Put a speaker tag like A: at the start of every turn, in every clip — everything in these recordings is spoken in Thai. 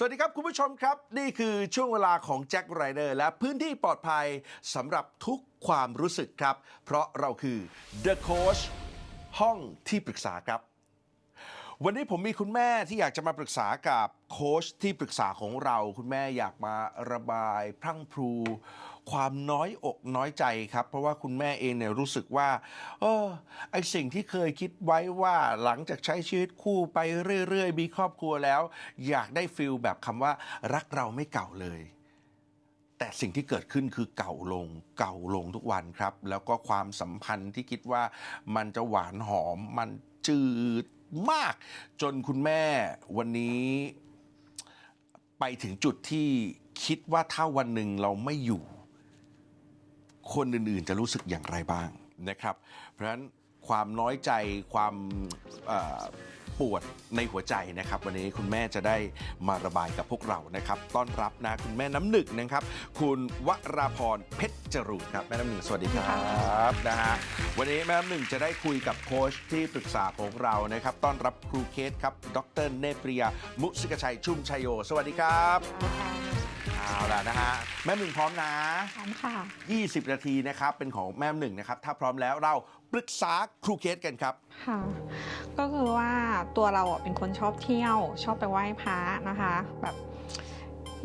A: สวัสดีครับ คุณผู้ชมครับ นี่คือช่วงเวลาของแจ็คไรเดอร์และพื้นที่ปลอดภัยสำหรับทุกความรู้สึกครับ เพราะเราคือ The Coach ห้องที่ปรึกษาครับ วันนี้ผมมีคุณแม่ที่อยากจะมาปรึกษากับโค้ชที่ปรึกษาของเรา คุณแม่อยากมาระบาย พรั่งพรู ความน้อยอกน้อยใจครับ เพราะว่าคุณแม่เองเนี่ยรู้สึกว่าเออไอสิ่งที่เคยคิดไว้ว่าหลังจากใช้ชีวิตคู่ไปเรื่อยๆ มีครอบครัวแล้ว อยากได้ฟิลแบบคำว่ารักเราไม่เก่าเลยแต่สิ่งที่เกิดขึ้นคือเก่าลง เก่าลงทุกวันครับ แล้วก็ความสัมพันธ์ที่คิดว่ามันจะหวานหอม มันจืด มาก จนคุณแม่วันนี้ไปถึงจุดที่คิดว่าถ้าวันหนึ่งเราไม่อยู่ คนอื่นๆจะรู้สึกอย่างไรบ้างนะครับ เพราะฉะนั้นความน้อยใจความ ปวดในหัวใจนะครับ วันนี้คุณแม่จะได้มาระบายกับพวกเรานะครับต้อนรับนะคุณแม่น้ำหนึ่งนะครับ คุณวราพรเพชรจรูนครับแม่น้ำหนึ่งสวัสดีครับนะฮะวันนี้แม่น้ำหนึ่งจะได้คุยกับโค้ชที่ปรึกษาของเรานะครับ ต้อนรับครูเคสครับดรเนปริยามุสิกชัยชุ่มชัยโย สวัสดีครับ เอาล่ะนะฮะแม่หนึ่งพร้อมนะ
B: พร้อมค่ะ
A: 20 นาทีนะครับ เป็นของแม่หนึ่งนะครับ ถ้าพร้อมแล้วเราปรึกษาครูเคสกันครับ
B: ค่ะ ก็คือว่าตัวเราอะเป็นคนชอบเที่ยว ชอบไปไหว้พระนะคะ แบบ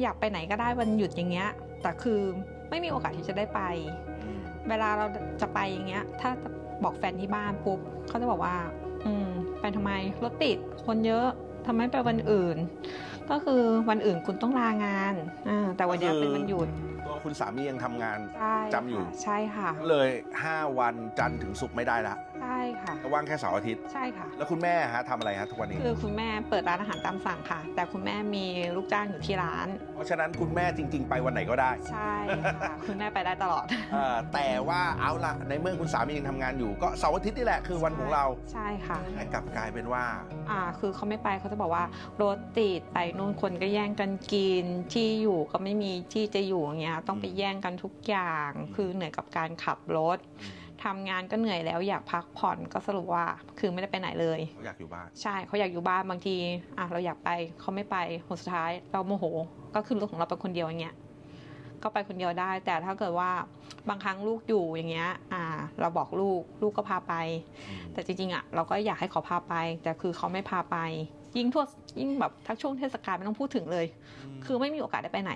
B: อยากไปไหนก็ได้วันหยุดอย่างเงี้ย แต่คือไม่มีโอกาสที่จะได้ไป เวลาเราจะไปอย่างเงี้ย ถ้าบอกแฟนที่บ้านปุ๊บเขาจะบอกว่า อืม ไปทำไมรถติดคนเยอะทำไมไปวันอื่น ก็คือวันอื่นคุณต้องลางานอ่าแต่วันเนี้ยเป็นวันหยุด
A: ตัวคุณสามียังทำงาน
B: ใช่
A: จำอยู่
B: ค่ะใช่ค่ะ
A: เลย 5 วันจันทร์ถึงศุกร์ไม่ได้ละ
B: ใช่ค่ะ
A: ว่างแค่เสาร์อาทิตย์
B: ใช่ค่ะ
A: แล้วคุณแม่ฮะทำอะไรฮะทุกวันนี้
B: คือคุณแม่เปิดร้านอาหารตามสั่งค่ะ แต่คุณแม่มีลูกจ้างอยู่ที่ร้าน
A: เพราะฉะนั้นคุณแม่จริง ๆ ไปวันไหนก็ได้
B: ใช่ค่ะ คุณแม่ไปได้ตลอด
A: เอ่อแต่ว่าเอาละในเมื่อคุณสามียังทำงานอยู่ ก็เสาร์อาทิตย์นี่แหละคือวันของเรา
B: ใช่ค่ะ
A: แต่กลับกลายเป็นว่า
B: อ่า คือเขาไม่ไปเขาจะบอกว่ารถติดไปนู่นคนก็แย่งกันกินที่อยู่ก็ไม่มีที่จะอยู่อย่างเงี้ยต้องไปแย่งกันทุกอย่าง คือเหนื่อยกับการขับรถ ทำงานก็เหนื่อยแล้วอยากพักผ่อนก็สรุปว่าคือไม่ได้ไปไหนเลย
A: อยากอยู่บ้าน
B: ใช่เขาอยากอยู่บ้านบางทีอะเราอยากไปเขาไม่ไปผลสุดท้ายเราโมโห ก็ขึ้นรถของเราไปคนเดียวอย่างเงี้ยก็ไปคนเดียวได้ แต่ถ้าเกิดว่าบางครั้งลูกอยู่อย่างเงี้ยอ่า เราบอกลูกลูกก็พาไป แต่จริงๆอะเราก็อยากให้เขาพาไป แต่คือเขาไม่พาไป ยิ่งทั่วยิ่งแบบทักช่วงเทศกาลไม่ต้องพูดถึงเลย คือไม่มีโอกาสได้ไปไหน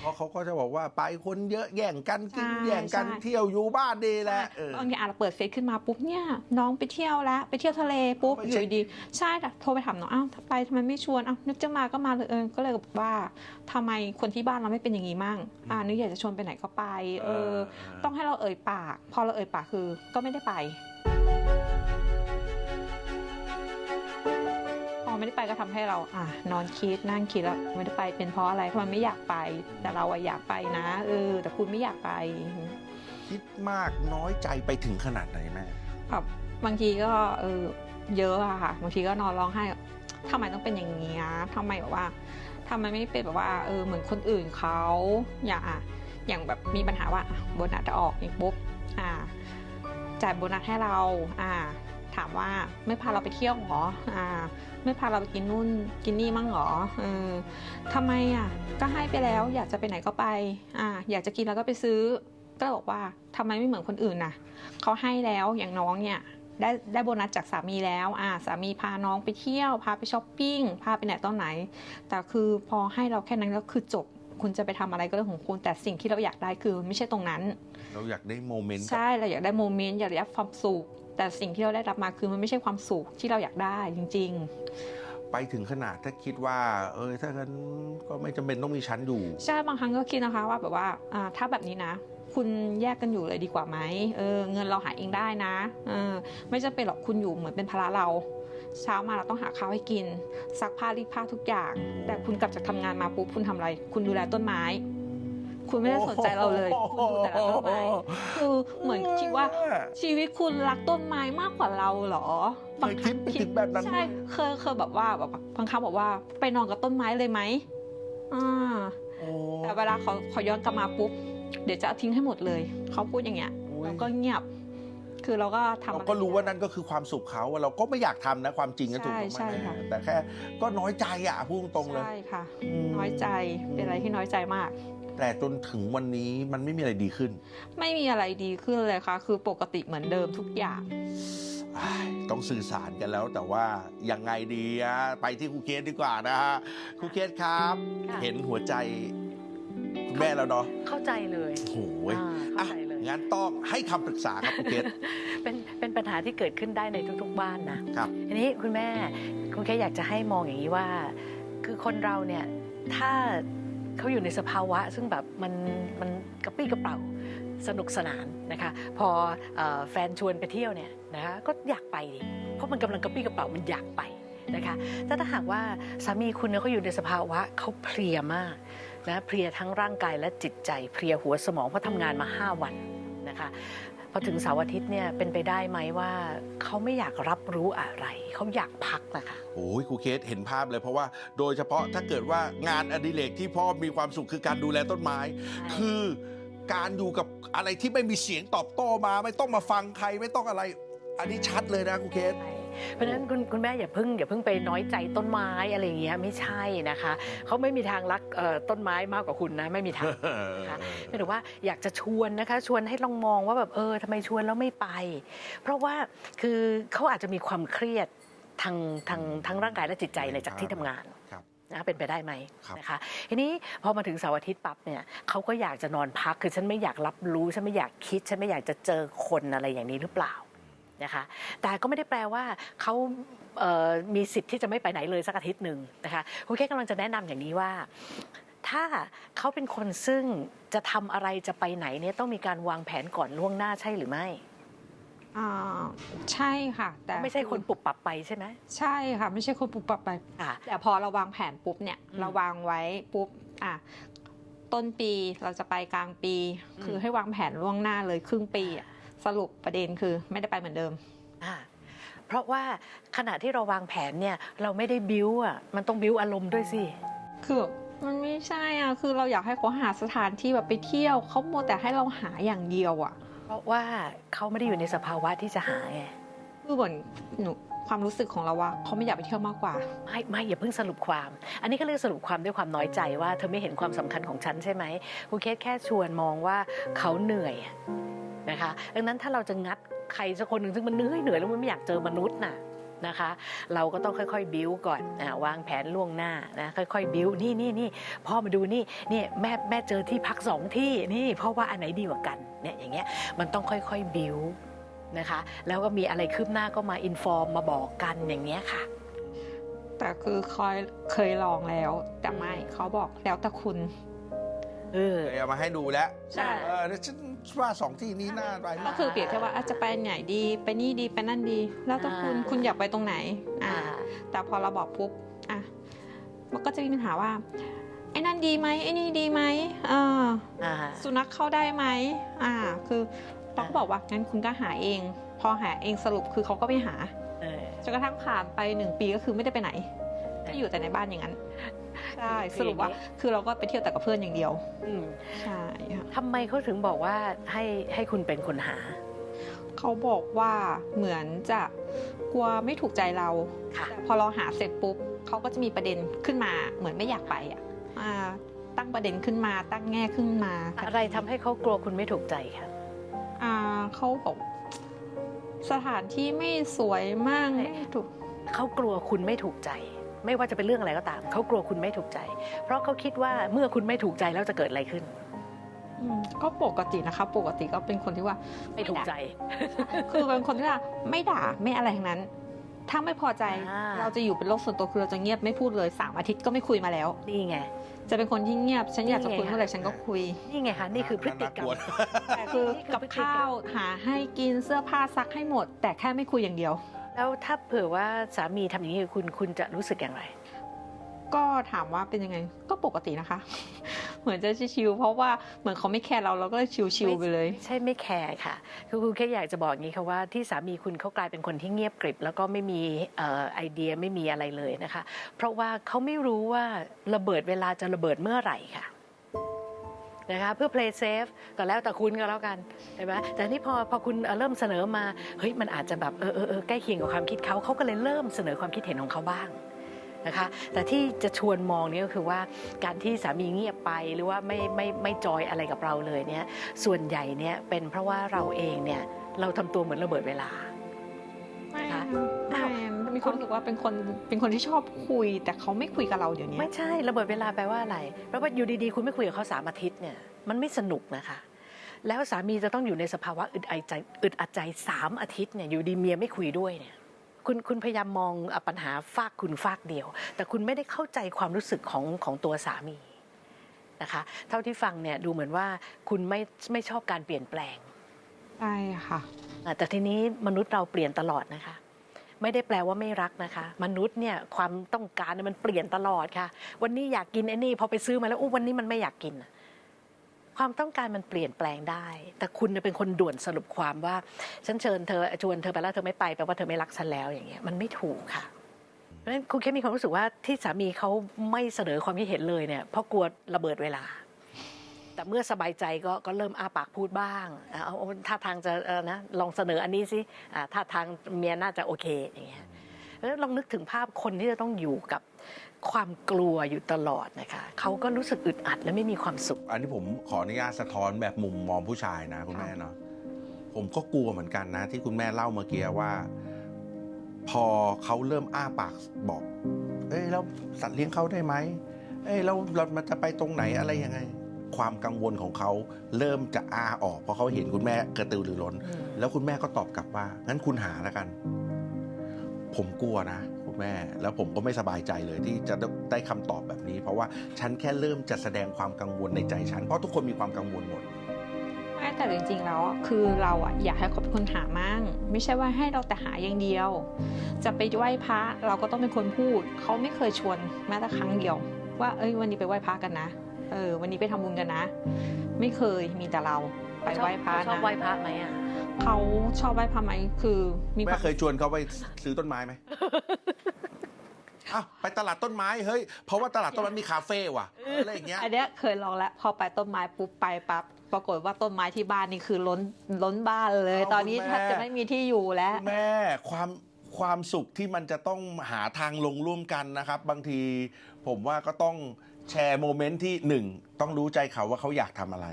A: เพราะเขาก็จะบอกว่าไปคนเยอะแย่งกันกิน
B: ใช่
A: แย่งกัน
B: ใช่
A: เที่ยวอยู่บ้านดีแหละเออ
B: บางทีอะเราเปิดเฟซขึ้นมาปุ๊บเนี่ยน้องไปเที่ยวแล้วไปเที่ยวทะเลปุ๊บ
A: ไป
B: อ
A: เช็
B: ยู่
A: ค
B: ดีใช่แต่โทรไปถามน้องอ้าวไปทำไมไม่ชวนอ้าวนึกจะมาก็มาเลยเออก็เลยบอกว่าทำไมคนที่บ้านเราไม่เป็นอย่างนี้มั่งอ่านึกอยากจะชวนไปไหนก็ไป เออ ต้องให้เราเอ่ยปาก พอเราเอ่ยปากคือก็ไม่ได้ไปพ ไม่ได้ไปก็ทำให้เราอะนอนคิดนั่งคิดแล้วไม่ได้ไปเป็นเพราะอะไรเพราะมันไม่อยากไป แต่เราอะอยากไปนะเออแต่คุณไม่อยากไป
A: คิดมากน้อยใจไปถึงขนาดไหนแม่
B: แบบบางทีก็เออเยอะอะค่ะบางทีก็นอนร้องไห้ทำไมต้องเป็นอย่างนี้ยทำไมแบบว่าทำไมไม่เป็นแบบว่าเออเหมือนคนอื่นเขาอย่างอะอย่างแบบมีปัญหาว่าอะโบนัสจะออกอีกปุ๊บอ่าจ่ายโบนัสให้เราอ่า ถามว่าไม่พาเราไปเที่ยวหรออ่าไม่พาเราไปกินนู่นกินนี่มั่งหรอเออทำไมอะก็ให้ไปแล้วอยากจะไปไหนก็ไปอ่าอยากจะกินแล้วก็ไปซื้อ ก็เลยบอกว่าทำไมไม่เหมือนคนอื่นน่ะเขาให้แล้วอย่างน้องเนี่ยได้ได้โบนัสจากสามีแล้วอ่าสามีพาน้องไปเที่ยว พาไปช้อปปิ้ง พาไปไหนตอนไหน แต่คือพอให้เราแค่นั้นแล้วคือจบ คุณจะไปทำอะไรก็เรื่องของคุณ แต่สิ่งที่เราอยากได้คือไม่ใช่ตรงนั้น
A: เราอยากได้โมเมนต์กับ
B: ใช่ เราอยากได้โมเมนต์ อยากได้ความสุข แต่สิ่งที่เราได้รับมาคือมันไม่ใช่ความสุขที่เราอยากได้จริง
A: ไปถึงขนาดถ้าคิดว่า เออถ้างั้นก็ไม่จำเป็นต้องมีชั้นอยู่
B: ๆใช่บางครั้งก็คิดนะคะว่าแบบว่าอ่าถ้าแบบนี้นะ คุณแยกกันอยู่เลยดีกว่าไหมเออเงินเราหาเองได้นะเออไม่จำเป็นหรอกคุณอยู่เหมือนเป็นภาระเรา เช้ามาเราต้องหาข้าวให้กินซักผ้ารีดผ้าทุกอย่าง แต่คุณกลับจากทำงานมาปุ๊บคุณทำอะไร คุณดูแลต้นไม้ คุณไม่ได้สนใจเราเลย คุณดูแต่ละต้นไม้คือเหมือนคิดว่าชีวิตคุณรักต้นไม้มากกว่าเราเหรอ
A: เคยคิดไปถึงแบบนั้น
B: ใช่เคยเคยแบบว่าแบบบางครั้งบอกว่าไปนอนกับต้นไม้เลยไหมอ่า
A: โอ้
B: แต่เวลาเขาเขาย้อนกลับมาปุ๊บเดี๋ยวจะเอาทิ้งให้หมดเลย เขาพูดอย่างเงี้ย
A: อุ๊ย
B: เราก็เงียบ คือเราก็ทำ
A: เรา
B: อะไร
A: ก็รู้ว่า
B: ไม่ได้
A: นั่นก็คือความสุขเขาเราก็ไม่อยากทำนะความจริงก็ถูกต้อง
B: ใช่
A: ไหม
B: ใช่ค่ะ
A: แต่แค่ก็น้อยใจอะพูดตรงๆเลย
B: ใช่ค่ะ
A: อืม
B: น้อยใจเป็นอะไรที่น้อยใจมาก
A: แต่จนถึงวันนี้มันไม่มีอะไรดีขึ้น
B: ไม่มีอะไรดีขึ้นเลยค่ะ คือปกติเหมือนเดิมทุกอย่าง
A: อ้ายต้องสื่อสารกันแล้วแต่ว่ายังไงดีอะไปที่ครูเคสดีกว่านะฮะครูเคสครับ
C: ค่ะ
A: เห็นหัวใจคุณแม่แล้วเนาะ
C: เข้าใจเลย
A: โอ้โห
C: อ่า
A: อะ
C: เข้าใจเลย
A: งั้นต้องให้คำปรึกษาครับครูเคส
C: เป็นเป็นปัญหาที่เกิดขึ้นได้ในทุกๆบ้านนะครับ ทีนี้คุณแม่คุณแค่อยากจะให้มองอย่างนี้ว่า คือคนเราเนี่ยถ้า เขาอยู่ในสภาวะ ซึ่งแบบมันมันกระปรี้กระเป๋าสนุกสนานนะคะพออแฟนชวนไปเที่ยวเนี่ยนะคะก็อยากไปดิเพราะมันกำลังกระปรี้กระเป๋ามันอยากไปนะคะแต่ถ้าหากว่าสามีคุณเนี่ยเขาอยู่ในสภาวะเขาเพลียมากนะเพลียทั้งร่างกายและจิตใจเพลียหัวสมองเพราะทำงานมา 5 วันนะคะ พอถึงเสาร์อาทิตย์เนี่ยเป็นไปได้ไหมว่าเขาไม่อยากรับรู้อะไร เขาอยากพักนะคะ
A: โอ้ยครูเคสเห็นภาพเลยเพราะว่าโดยเฉพาะถ้าเกิดว่างานอดิเรกที่พ่อมีความสุขคือการดูแลต้นไม้ คือการอยู่กับอะไรที่ไม่มีเสียงตอบโต้มา ไม่ต้องมาฟังใครไม่ต้องอะไร อันนี้ชัดเลยนะครูเคส
C: ใช่ เพราะฉะนั้นคุณคุณแม่อย่าเพิ่งอย่าเพิ่งไปน้อยใจต้นไม้อะไรอย่างเงี้ยไม่ใช่นะคะเขาไม่มีทางรักเอ่อต้นไม้มากกว่าคุณนะไม่มีทางค่ะไม่แต่ว่าอยากจะชวนนะคะชวนให้ลองมองว่าแบบเออทำไมชวนแล้วไม่ไป เพราะว่าคือเขาอาจจะมีความเครียดทางทางทั้งร่างกายและจิตใจในจากที่ทำงาน
A: ครับ
C: นะคะเป็นไปได้ไหม
A: ครับ
C: นะคะทีนี้พอมาถึงเสาร์อาทิตย์ปั๊บเนี่ยเขาก็อยากจะนอนพักคือฉันไม่อยากรับรู้ฉันไม่อยากคิด ฉันไม่อยากจะเจอคนอะไรอย่างนี้หรือเปล่า นะคะ แต่ก็ไม่ได้แปลว่าเขาเอ่อมีสิทธิ์ที่จะไม่ไปไหนเลยสักอาทิตย์หนึ่งนะคะคุณแค่กำลังจะแนะนำอย่างนี้ว่า ถ้าเขาเป็นคนซึ่งจะทำอะไรจะไปไหนเนี่ยต้องมีการวางแผนก่อนล่วงหน้าใช่หรือไม่
B: อ่าใช่ค่ะ แต่
C: ไม่ใช่คนปรับปรับไปใช่ไหม
B: ใช่ค่ะ ไม่ใช่คนปุบปับไป
C: ค่ะ
B: แต่พอเราวางแผนปุ๊บเนี่ย
C: อืม
B: เราวางไว้ปุ๊บอะต้นปีเราจะไปกลางปี
C: อืม
B: คือให้วางแผนล่วงหน้าเลยครึ่งปีอะ สรุปประเด็นคือไม่ได้ไปเหมือนเดิม
C: อ่าเพราะว่าขณะที่เราวางแผนเนี่ยเราไม่ได้บิ้วอะมันต้องบิ้วอารมณ์ด้วยสิ
B: คือมันไม่ใช่อะคือเราอยากให้เขาหาสถานที่แบบไปเที่ยวเขาโมวแต่ให้เราหาอย่างเดียวอะ
C: เพราะว่าเขาไม่ได้อยู่ในสภาวะที่จะหาไง
B: คือเหมือนหนูความรู้สึกของเราว่าเขาไม่อยากไปเที่ยวมากกว่า
C: ไม่ไม่อย่าเพิ่งสรุปความ อันนี้ก็เรียกสรุปความด้วยความน้อยใจว่าเธอไม่เห็นความสำคัญของฉันใช่ไหมคุณเคสแค่ชวนมองว่าเขาเหนื่อย นะคะดังนั้นถ้าเราจะงัดใครสักคนหนึ่งซึ่งมันเหนื่อยเหนื่อยแล้วมันไม่อยากเจอมนุษย์น่ะนะคะ เราก็ต้องค่อยๆบิ้วก่อนอวางแผนล่วงหน้านะค่อยๆบิ้วนี่นี่นี่พ่อมาดูนี่นี่แม่แม่เจอที่พักสองที่นี่เพราะว่าอันไหนดีกว่ากันเนี่ยอย่างเงี้ยมันต้องค่อยๆบิ้วนะคะ แล้วก็มีอะไรคืบหน้าก็มาอินฟอร์มมาบอกกันอย่างเงี้ยค่ะ
B: แต่คือคอยเคยลองแล้วแต่ไม่เขาบอกแล้วแต่คุณ
C: เออ
A: เคยเอามาให้ดูแล้ว
B: ใช่
A: เออฉันว่าสองที่นี้น่าไป
B: ก็คือเปรียบเทียบว่าอาจจะไปไหนดี ไปนี่ดีไปนั่นดี แล้วแต่คุณ
C: อ่า
B: คุณอยากไปตรงไหนอ่า
C: อ่า
B: แต่พอเราบอกปุ๊บอะมันก็จะมีปัญหาว่าไอ้นั่นดีไหมไอ้นี่ดีไหมอ่า
C: อ่า
B: สุนัขเข้าได้ไหมอ่า คือเราก็บอกว่างั้นคุณก็หาเอง พอหาเองสรุปคือเขาก็ไม่หา
C: เออ
B: จนกระทั่งผ่านไปหนึ่งปีก็คือไม่ได้ไปไหน ก็อยู่แต่ในบ้านอย่างนั้น ใช่
C: คือ
B: สรุปว่า
C: อย่างนี้
B: คือเราก็ไปเที่ยวแต่กับเพื่อนอย่างเดียว
C: อืม
B: ใช่ค่ะ
C: ทำไมเขาถึงบอกว่าให้ให้คุณเป็นคนหา
B: เขาบอกว่าเหมือนจะกลัวไม่ถูกใจเรา
C: ค่ะ
B: แต่พอเราหาเสร็จปุ๊บเขาก็จะมีประเด็นขึ้นมา เหมือนไม่อยากไปอะอ่าตั้งประเด็นขึ้นมาตั้งแง่ขึ้นมา
C: อะไรทำให้เขากลัวคุณไม่ถูกใจคะ
B: อ่าเขาบอกสถานที่ไม่สวยมากไม่ถูก
C: เขากลัวคุณไม่ถูกใจ ไม่ว่าจะเป็นเรื่องอะไรก็ตามเขากลัวคุณไม่ถูกใจ เพราะเขาคิดว่าเมื่อคุณไม่ถูกใจแล้วจะเกิดอะไรขึ้น
B: อืมก็ปกตินะคะ ปกติก็เป็นคนที่ว่า
C: ไม่ถูกใจ
B: คือเป็นคนที่ว่าไม่ด่าไม่อะไรทั้งนั้น ถ้าไม่พอใจ
C: อ่า
B: เราจะอยู่เป็นโลกส่วนตัวคือเราจะเงียบไม่พูดเลยสามอาทิตย์ก็ไม่คุยมาแล้ว
C: นี่ไง
B: จะเป็นคนที่เงียบ ฉันอยากจะคุย
C: นี่ไง
B: เมื่อไหร่ฉันก็คุย
C: นี่ไงคะนี่คือพฤติกรรม
A: น่ากลัว
B: แต่คือ
C: นี่คือ
B: กับ
C: พฤติกรรม
B: ข้าวหาให้กินเสื้อผ้าซักให้หมด แต่แค่ไม่คุยอย่างเดียว
C: แล้วถ้าเผื่อว่าสามีทำอย่างนี้กับคุณคุณจะรู้สึกอย่างไร
B: ก็ถามว่าเป็นยังไงก็ปกตินะคะ เหมือนจะชิวๆเพราะว่าเหมือนเขาไม่แคร์เราเราก็เลยชิวๆไปเลย
C: ไม่ใช่ไม่แคร์ค่ะ คือคุณแค่อยากจะบอกอย่างนี้ค่ะว่าที่สามีคุณเขากลายเป็นคนที่เงียบกริบ แล้วก็ไม่มีเอ่อไอเดียไม่มีอะไรเลยนะคะ เพราะว่าเขาไม่รู้ว่าระเบิดเวลาจะระเบิดเมื่อไหร่ค่ะ นะคะเพื่อ play safe ก็แล้วแต่คุณก็แล้วกันใช่ไหมแต่นี่พอพอคุณเอ่อเริ่มเสนอมาเฮ้ยมันอาจจะแบบเออเออเออใกล้เคียงกับความคิดเขาเขาก็เลยเริ่มเสนอความคิดเห็นของเขาบ้างนะคะแต่ที่จะชวนมองเนี่ยก็คือว่าการที่สามีเงียบไปหรือว่าไม่ไม่ไม่จอยอะไรกับเราเลยเนี่ยส่วนใหญ่เนี่ยเป็นเพราะว่าเราเองเนี่ยเราทำตัวเหมือนระเบิดเวลา
B: ไม่
C: คะ
B: ไม่มีความรู้สึกว่าเป็นคนเป็นคนที่ชอบคุย แต่เขาไม่คุยกับเราเดี๋ยวนี้
C: ไม่ใช่ระเบิดเวลาแปลว่าอะไรเพราะว่าอยู่ดีๆ คุณไม่คุยกับเขาสามอาทิตย์เนี่ยมันไม่สนุกนะคะ แล้วสามีจะต้องอยู่ในสภาวะอึดอัดใจอึดอัดใจสามอาทิตย์เนี่ยอยู่ดีเมียไม่คุยด้วยเนี่ยคุณคุณพยายามมองอะปัญหาฝากคุณฝากเดียว แต่คุณไม่ได้เข้าใจความรู้สึกของของตัวสามีนะคะ เท่าที่ฟังเนี่ยดูเหมือนว่าคุณไม่ไม่ชอบการเปลี่ยนแปลง
B: ใช่ค่ะ
C: อะแต่ทีนี้มนุษย์เราเปลี่ยนตลอดนะคะ ไม่ได้แปลว่าไม่รักนะคะ มนุษย์เนี่ยความต้องการมันเปลี่ยนตลอดค่ะ วันนี้อยากกินไอ้นี่พอไปซื้อมาแล้วอู้วันนี้มันไม่อยากกิน ความต้องการมันเปลี่ยนแปลงได้ แต่คุณเป็นคนด่วนสรุปความว่า ฉันเชิญเธอชวนเธอไปแล้วเธอไม่ไปแปลว่าเธอไม่รักฉันแล้วอย่างเงี้ยมันไม่ถูกค่ะเพราะฉะนั้นคุณแค่มีความรู้สึกว่าที่สามีเขาไม่เสนอความคิดเห็นเลยเนี่ยเพราะกลัวระเบิดเวลา แต่เมื่อสบายใจก็ก็เริ่มอาปากพูดบ้างอะเอาเอาท่าทางจะเออนะลองเสนออันนี้สิอ่าท่าทางเมียน่าจะโอเคอย่างเงี้ยแล้วลองนึกถึงภาพคนที่จะต้องอยู่กับความกลัวอยู่ตลอดนะคะเขาก็รู้สึกอึดอัดและไม่มีความสุข
A: อันนี้ผมขออนุญาตสะท้อนแบบมุมมองผู้ชายนะคุณแม่เนาะผมก็กลัวเหมือนกันนะ ที่คุณแม่เล่าเมื่อกี้ว่า พอเขาเริ่มอ้าปากบอก เอ้ยแล้วสัตว์เลี้ยงเขาได้ไหมเอ้ยแล้วเรามันจะไปตรงไหนอะไรยังไง ความกังวลของเขาเริ่มจะอ้าออก เพราะเขาเห็นคุณแม่กระตือรือร้น
C: อืม
A: แล้วคุณแม่ก็ตอบกลับว่า งั้นคุณหาแล้วกัน ผมกลัวนะคุณแม่ แล้วผมก็ไม่สบายใจเลยที่จะได้คำตอบแบบนี้ เพราะว่าฉันแค่เริ่มจะแสดงความกังวลในใจฉัน เพราะทุกคนมีความกังวลหมด
B: ไม่แต่จริงๆแล้วอะคือเราอะอยากให้เขาเป็นคนหามั่ง ไม่ใช่ว่าให้เราแต่หาอย่างเดียว จะไปไหว้พระเราก็ต้องเป็นคนพูด เขาไม่เคยชวนแม้แต่ครั้งเดียว ว่าเอ้ยวันนี้ไปไหว้พระกันนะ เออ วันนี้ไปทำบุญกันนะ ไม่เคยมีแต่เราไปไหว้พระ
C: เขาชอบ
B: นะ
C: ไหว้พระไหมอะ
B: เขาชอบไหว้พระไหมคือมีค
A: แม่
B: วาม
A: เคยชวนเขาไปซื้อต้นไม้ไหม อ้าวไปตลาดต้นไม้เฮ้ย เพราะว่าตลาดต้นไม้มีคาเฟ่ว่ะ อะไรอย่างเงี้ย
B: อันเนี้ยเคยลองแล้วพอไปต้นไม้ปุ๊บไปปั๊บปรากฏว่าต้นไม้ที่บ้านนี่คือล้นล้นบ้านเลย
A: เอา
B: ตอนนี้
A: คุณ
B: แท
A: แม่
B: บจะไม่มีที่อยู่แล้ว
A: คุณแม่ความความสุขที่มันจะต้องหาทางลงร่วมกันนะครับ บางทีผมว่าก็ต้อง แชร์โมเมนต์ที่หนึ่งต้องรู้ใจเขาว่าเขาอยากทำอะไร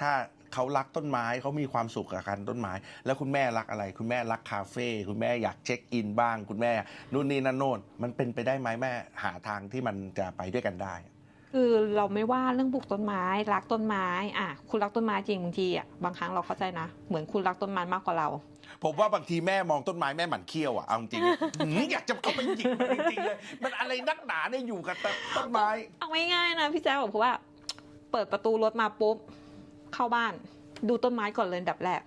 A: ถ้าเขารักต้นไม้เขามีความสุขกับการต้นไม้ แล้วคุณแม่รักอะไร คุณแม่รักคาเฟ่คุณแม่อยากเช็คอินบ้าง คุณแม่นู่นนี่นั่นโน่นมันเป็นไปได้ไหมแม่หาทางที่มันจะไปด้วยกันได้
B: คือเราไม่ว่าเรื่องปลูกต้นไม้รักต้นไม้อะคุณรักต้นไม้จริงบางทีอะบางครั้งเราเข้าใจนะ เหมือนคุณรักต้นไม้มากกว่าเรา
A: ผมว่าบางทีแม่มองต้นไม้แม่หมั่นเคี้ยวอะเอาจริงๆหืมอยากจะเข้าไปหยิกมันจริงๆเลยมันอะไรนักหนาเนี่ยอยู่กับต้นไม้
B: เอาง่ายๆนะพี่แจ๊คบอกเพราะว่า เปิดประตูรถมาปุ๊บเข้าบ้าน ดูต้นไม้ก่อนเลยอันดับแรก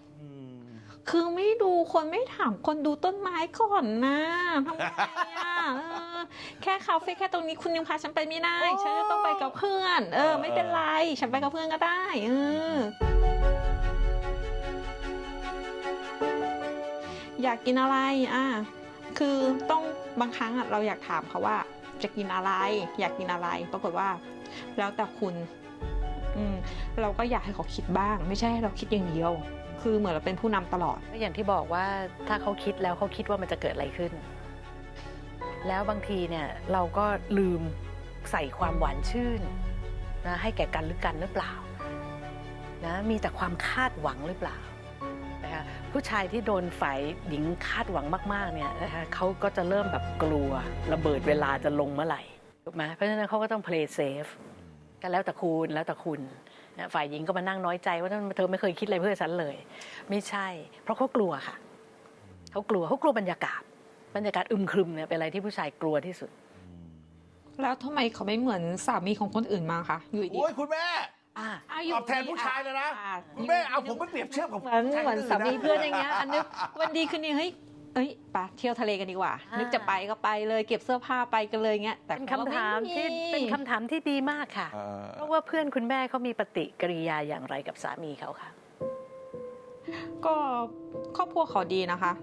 B: คือไม่ดูคนไม่ถามคนดูต้นไม้ก่อนนะทำไมอะเออ แค่คาเฟ่แค่ตรงนี้คุณยังพาฉันไปไม่ได้
A: โอ้
B: ฉันจะต้องไปกับเพื่อน เออ ไม่เป็นไร ฉันไปกับเพื่อนก็ได้เอออยากกินอะไรอะคือต้องบางครั้งอะเราอยากถามเขาว่า จะกินอะไร อยากกินอะไร ปรากฏว่า แล้วแต่คุณอืมเราก็อยากให้เขาคิดบ้าง ไม่ใช่ให้เราคิดอย่างเดียว คือเหมือนเราเป็นผู้นำตลอด
C: ก็อย่างที่บอกว่าถ้าเขาคิดแล้วเขาคิดว่ามันจะเกิดอะไรขึ้น แล้วบางทีเนี่ยเราก็ลืมใส่ความหวานชื่นนะให้แก่กันหรือกันหรือเปล่านะมีแต่ความคาดหวังหรือเปล่านะคะผู้ชายที่โดนฝ่ายหญิงคาดหวังมากๆเนี่ยนะคะเขาก็จะเริ่มแบบกลัวระเบิดเวลาจะลงเมื่อไหร่ถูกไหมเพราะฉะนั้นเขาก็ต้อง play safe ก็แล้วแต่คุณแล้วแต่คุณฝ่ายหญิงก็มานั่งน้อยใจว่าเธอไม่เคยคิดอะไรเพื่อฉันเลย ไม่ใช่ เพราะเขากลัวค่ะเขากลัวเขากลัวบรรยากาศ บรรยากาศอึมครึมเนี่ยเป็นอะไรที่ผู้ชายกลัวที่สุด
B: แล้วทำไมเขาไม่เหมือนสามีของคนอื่นมาคะอยู่ดี
A: โอ้ยคุณแม่
C: อ่าะ
A: ตอบแทนผู้ชายเลยนะ
B: อ่
A: คุณแม่เอาผมไปเปรียบเทียบกับ
B: เหมือน
A: ชาย
B: เหมือน
A: ค
B: สามีะเพื่อนอย่างเงี้ยอันนึกวันดีคืนนี้เฮ้ยเอ้ยไปเที่ยวทะเลกันดีกว่า
C: อ่านึ
B: นึกจะไปก็ไปเลยเก็บเสื้อผ้าไปกันเลยเงี้ยแต่
C: เป็นคำถามที่
B: ขก็
C: เป็น
B: ไคำ
C: ถามที่ดีมากค่ะ
A: เอ่อ
C: เพราะว่าเพื่อนคุณแม่เขามีปฏิกิริยาอย่างไรกับสามีเขาค่ะ
B: ก็ครอบครัวเขาดีนะคะ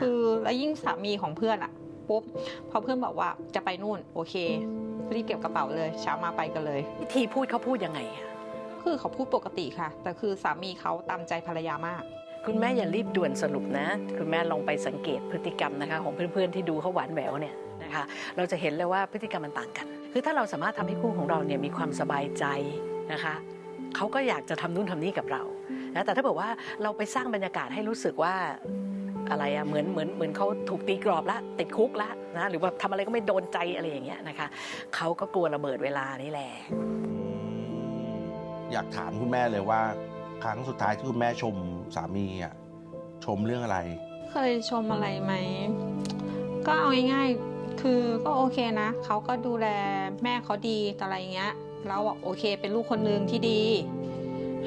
B: คือแล้วยิ่งสามีของเพื่อนอะปุ๊บพอเพื่อนบอกว่าจะไปนู่นโอเครีบเก็บกระเป๋าเลยเช้ามาไปกันเลย
C: วิธีพูดเขาพูดยังไงอะ
B: คือเขาพูดปกติค่ะ แต่คือสามีเขาตามใจภรรยามาก
C: คุณแม่อย่ารีบด่วนสรุปนะ คุณแม่ลองไปสังเกตพฤติกรรมนะคะ ของเพื่อนๆที่ดูเขาหวานแหววเนี่ยนะคะเราจะเห็นเลยว่าพฤติกรรมมันต่างกัน คือถ้าเราสามารถทำให้คู่ของเราเนี่ยมีความสบายใจนะคะเขาก็อยากจะทำนู่นทำนี่กับเรานะแต่ถ้าบอกว่าเราไปสร้างบรรยากาศให้รู้สึกว่า อะไรอะเหมือนเหมือนเหมือนเขาถูกตีกรอบละติดคุกละนะหรือว่าทำอะไรก็ไม่โดนใจอะไรอย่างเงี้ยนะคะเขาก็กลัวระเบิดเวลานี่แหละ
A: อยากถามคุณแม่เลยว่า ครั้งสุดท้ายที่คุณแม่ชมสามีอะชมเรื่องอะไร
B: เคยชมอะไรไหม ก็เอาง่ายๆคือก็โอเคนะเขาก็ดูแลแม่เขาดีแต่อะไรเงี้ยเราบอกโอเค เป็นลูกคนหนึ่งที่ดี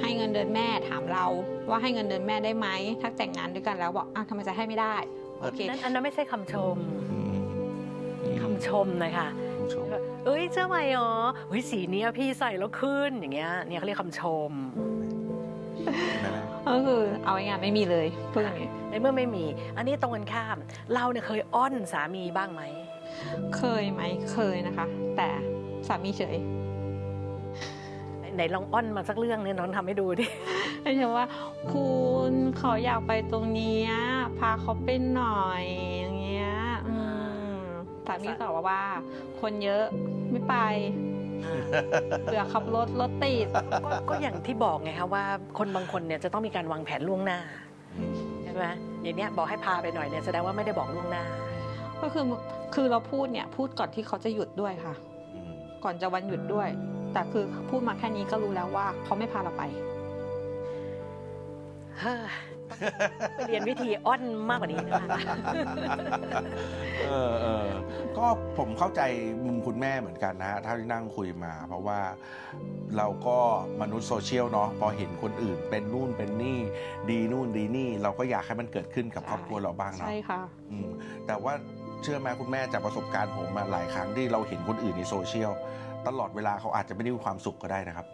B: ให้เงินเดือนแม่ถามเรา ว่าให้เงินเดือนแม่ได้ไหมถ้าแต่งงานด้วยกันแล้วบอกอ้าวทำไมจะให้ไม่ได้โอเค
C: นั่นอันนั้นไม่ใช่คำชม
A: อืม
C: คำชมนะคะ
A: ชม
C: เอ้ยเสื้อใหม่เหรอเฮ้ยสีเนี้ยพี่ใส่แล้วขึ้นอย่างเงี้ยเนี่ยเขาเรียกคำชม
A: แม่แม่
B: ก็คือเอาง่ายๆไม่มีเลยพูดอย่างนี้
C: ในเมื่อไม่มี อันนี้ตรงกันข้าม เราเนี่ยเคยอ้อนสามีบ้างไหม
B: เคยไหมเคยนะคะ แต่สามีเฉย
C: ไหนลองอ้อนมาสักเรื่องเนี่ยน้องทำให้ดูดิ
B: ไม่ใช่ว่า คุณเขาอยากไปตรงเนี้ยพาเขาไปหน่อยอย่างเงี้ยอืมสามีตอบว่าว่า คนเยอะไม่ไปเบื่อขับรถรถติด
C: ก็ก็อย่างที่บอกไงคะว่าคนบางคนเนี่ยจะต้องมีการวางแผนล่วงหน้าใช่ไหมอย่างเนี้ยบอกให้พาไปหน่อยเนี่ยแสดงว่าไม่ได้บอกล่วงหน้า
B: ก็คือคือเราพูดเนี่ยพูดก่อนที่เขาจะหยุดด้วยค่ะ
A: อืม
B: ก่อนจะวันหยุดด้วย แต่คือพูดมาแค่นี้ก็รู้แล้วว่าเขาไม่พาเราไป
C: เฮ้ยไปเรียนวิธีอ้อนมากกว่านี้นะคะ
A: เออเออก็ผมเข้าใจมุมคุณแม่เหมือนกันนะฮะเท่าที่นั่งคุยมา เพราะว่าเราก็มนุษย์โซเชียลเนาะพอเห็นคนอื่นเป็นนู่นเป็นนี่ ดีนู่นดีนี่ เราก็อยากให้มันเกิดขึ้นกับ
B: ใช่
A: ครอบครัวเราบ้างเนาะ
B: ใช่ค่ะ
A: อืมแต่ว่าเชื่อไหมคุณแม่จากประสบการณ์ผมมาหลายครั้งที่เราเห็นคนอื่นในโซเชียล ตลอดเวลาเขาอาจจะไม่ได้มีความสุขก็ได้นะครับ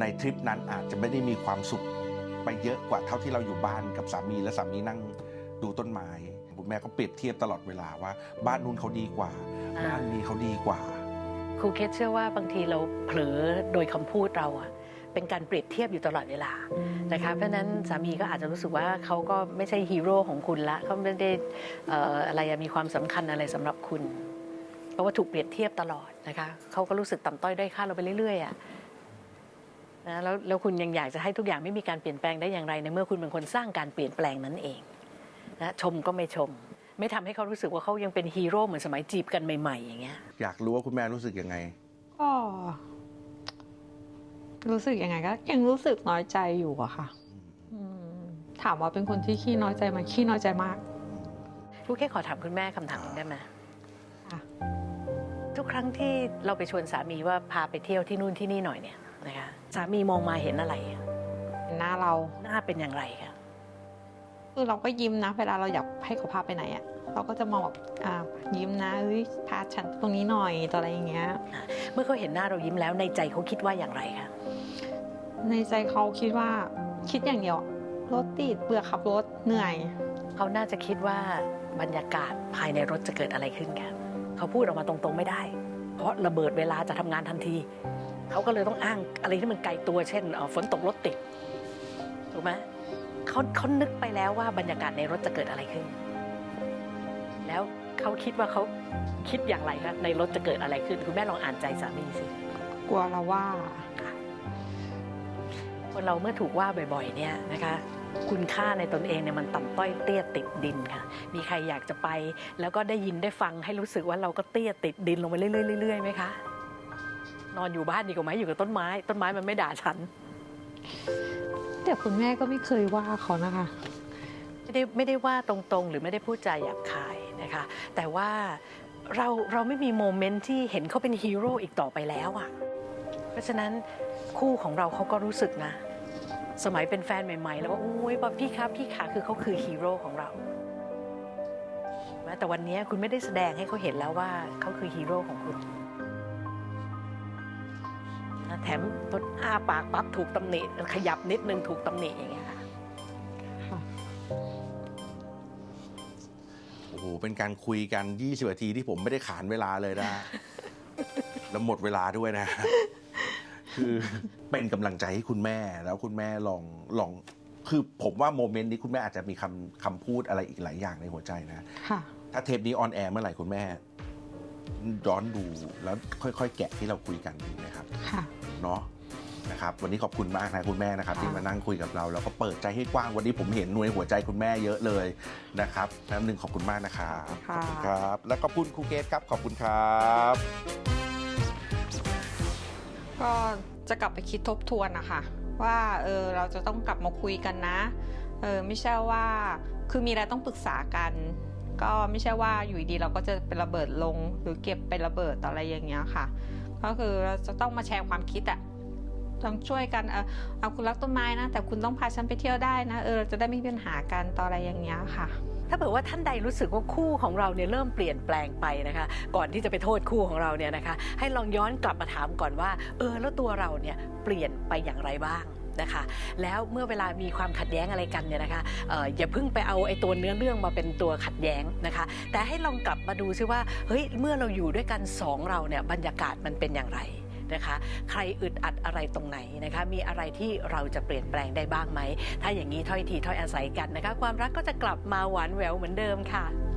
A: ในทริปนั้นอาจจะไม่ได้มีความสุขไปเยอะกว่าเท่าที่เราอยู่บ้านกับสามีและสามีนั่งดูต้นไม้คุณแม่ก็เปรียบเทียบตลอดเวลาว่า บ้านนู้นเขาดีกว่า
C: อ่า
A: บ้านนี้เขาดีกว่า
C: ครูเคสเชื่อว่าบางทีเราเผลอโดยคำพูดเราอะเป็นการเปรียบเทียบอยู่ตลอดเวลานะคะเพราะฉะนั้นสามีก็อาจจะรู้สึกว่าเขาก็ไม่ใช่ฮีโร่ของคุณละเขาไม่ได้เอ่ออะไรอะมีความสำคัญอะไรสำหรับคุณเพ ราะว่าถูกเปรียบเทียบตลอดนะคะเขาก็รู้สึกต่ำต้อยด้อยค่าเราไปเรื่อยๆอะนะแล้วแล้วคุณยังอยากจะให้ทุกอย่างไม่มีการเปลี่ยนแปลงได้อย่างไรในเมื่อคุณเป็นคนสร้างการเปลี่ยนแปลงนั้นเองนะชมก็ไม่ชม ไม่ทำให้เขารู้สึกว่าเขายังเป็นฮีโร่เหมือนสมัยจีบกันใหม่ ๆ อย่างเงี้ย
A: อยากรู้ว่าคุณแม่รู้สึกยังไง
B: ก็รู้สึกยังไงก็ยังรู้สึกน้อยใจอยู่อะค่ะอืมถามว่าเป็นคนที่ขี้น้อยใจไหมขี้น้อยใจมาก
C: ลูกแค่ขอถามคุณแม่คำถามหนึงได้ไหม
B: ค่ะ
C: ทุกครั้งที่เราไปชวนสามีว่าพาไปเที่ยวที่นู่นที่นี่หน่อยเนี่ยนะคะสามีมองมาเห็นอะไรอะ
B: หน้าเรา
C: หน้าเป็นอย่างไรคะ
B: คือเราก็ยิ้มนะ เวลาเราอยากให้เขาพาไปไหนอะเราก็จะมองแบบอ่ายิ้มนะเอ้ยพาฉันตรงนี้หน่อยตัวอะไรอย่างเงี้ย
C: เมื่อเขาเห็นหน้าเรายิ้มแล้วในใจเขาคิดว่าอย่างไรคะ
B: ในใจเขาคิดว่าคิดอย่างเดียวรถติดเบื่อขับรถเหนื่อย
C: เขาน่าจะคิดว่าบรรยากาศภายในรถจะเกิดอะไรขึ้นคะเขาพูดออกมาตรงๆไม่ได้ เพราะระเบิดเวลาจะทำงานทันที เขาก็เลยต้องอ้างอะไรที่มันไกลตัวเช่นเอ่อฝนตกรถติดถูกไหมเขาเขานึกไปแล้วว่าบรรยากาศในรถจะเกิดอะไรขึ้น แล้วเขาคิดว่าเขาคิดอย่างไรคะในรถจะเกิดอะไรขึ้น คุณแม่ลองอ่านใจสามีสิ
B: กลัวเราว่า
C: คนเราเมื่อถูกว่าบ่อย ๆ เนี่ยนะคะ คุณค่าในตนเองเนี่ยมันต่ำต้อยเตี้ยติดดินค่ะ มีใครอยากจะไป แล้วก็ได้ยินได้ฟังให้รู้สึกว่าเราก็เตี้ยติดดินลงไปเรื่อยๆเรื่อยๆไหมคะ นอนอยู่บ้านดีกว่าไหมอยู่กับต้นไม้ ต้นไม้มันไม่ด่าฉัน
B: แต่คุณแม่ก็ไม่เคยว่าเขานะคะ
C: ไม่ได้ไม่ได้ว่าตรงๆ หรือไม่ได้พูดจาหยาบคายนะคะ แต่ว่าเราเราไม่มีโมเมนต์ที่เห็นเขาเป็นฮีโร่อีกต่อไปแล้วอะ่ะ เพราะฉะนั้นคู่ของเราเขาก็รู้สึกนะ สมัยเป็นแฟนใหม่ๆ แล้วว่าโอ้ยบอบพี่ครับพี่ขาคือเขาคือฮีโร่ของเราแต่วันนี้คุณไม่ได้แสดงให้เขาเห็นแล้วว่าเขาคือฮีโร่ของคุณแถมตนอ้าปากปั๊บถูกตำหนิขยับนิดนึงถูกตำหนิอย่างเงี้ย
B: ค่ะ
A: โอ้โหเป็นการคุยกัน 20นาทีที่ผมไม่ได้ขานเวลาเลยนะ แล้วหมดเวลาด้วยนะ คือเป็นกำลังใจให้คุณแม่แล้วคุณแม่ลองลองคือผมว่าโมเมนต์นี้คุณแม่อาจจะมีคำคำพูดอะไรอีกหลายอย่างในหัวใจนะ
B: ค่ะ
A: ถ้าเทปนี้ออนแอร์เมื่อไหร่คุณแม่ย้อนดูแล้วค่อยๆ แกะที่เราคุยกันดีนะครับ
B: ค่ะ
A: เนาะนะครับ วันนี้ขอบคุณมากนะคุณแม่นะครับ
B: ค่ะ
A: ที่มานั่งคุยกับเรา แล้วก็เปิดใจให้กว้างวันนี้ผมเห็นหน่วยหัวใจคุณแม่เยอะเลยนะครับน้ำหนึ่งขอบคุณมากนะครับขอบคุณครับ และขอบคุณครูเกตครับขอบคุณครับ
B: ก็จะกลับไปคิดทบทวนนะคะว่าเออเราจะต้องกลับมาคุยกันนะเออไม่ใช่ว่าคือมีอะไรต้องปรึกษากัน ก็ไม่ใช่ว่าอยู่ดีเราก็จะเป็นระเบิดลงหรือเก็บเป็นระเบิดอะไรอย่างเงี้ยค่ะ ก็คือเราจะต้องมาแชร์ความคิดอะ ต้องช่วยกันเออเอาคุณรักต้นไม้นะ แต่คุณต้องพาฉันไปเที่ยวได้นะเออเราจะได้ไม่มีปัญหากันต่ออะไรอย่างเงี้ยค่ะ
C: ถ้าเผื่อว่าท่านใดรู้สึกว่าคู่ของเราเนี่ยเริ่มเปลี่ยนแปลงไปนะคะ ก่อนที่จะไปโทษคู่ของเราเนี่ยนะคะ ให้ลองย้อนกลับมาถามก่อนว่า เออแล้วตัวเราเนี่ยเปลี่ยนไปอย่างไรบ้างนะคะแล้วเมื่อเวลามีความขัดแย้งอะไรกันเนี่ยนะคะเอออย่าเพิ่งไปเอาไอ้ตัวเนื้อเรื่องมาเป็นตัวขัดแย้งนะคะ แต่ให้ลองกลับมาดูซิว่าเฮ้ยเมื่อเราอยู่ด้วยกันสองเราเนี่ยบรรยากาศมันเป็นอย่างไร นะคะ ใครอึดอัดอะไรตรงไหนนะคะ มีอะไรที่เราจะเปลี่ยนแปลงได้บ้างไหม ถ้าอย่างนี้ถ้อยทีถ้อยอาศัยกันนะคะ ความรักก็จะกลับมาหวานแหววเหมือนเดิมค่ะ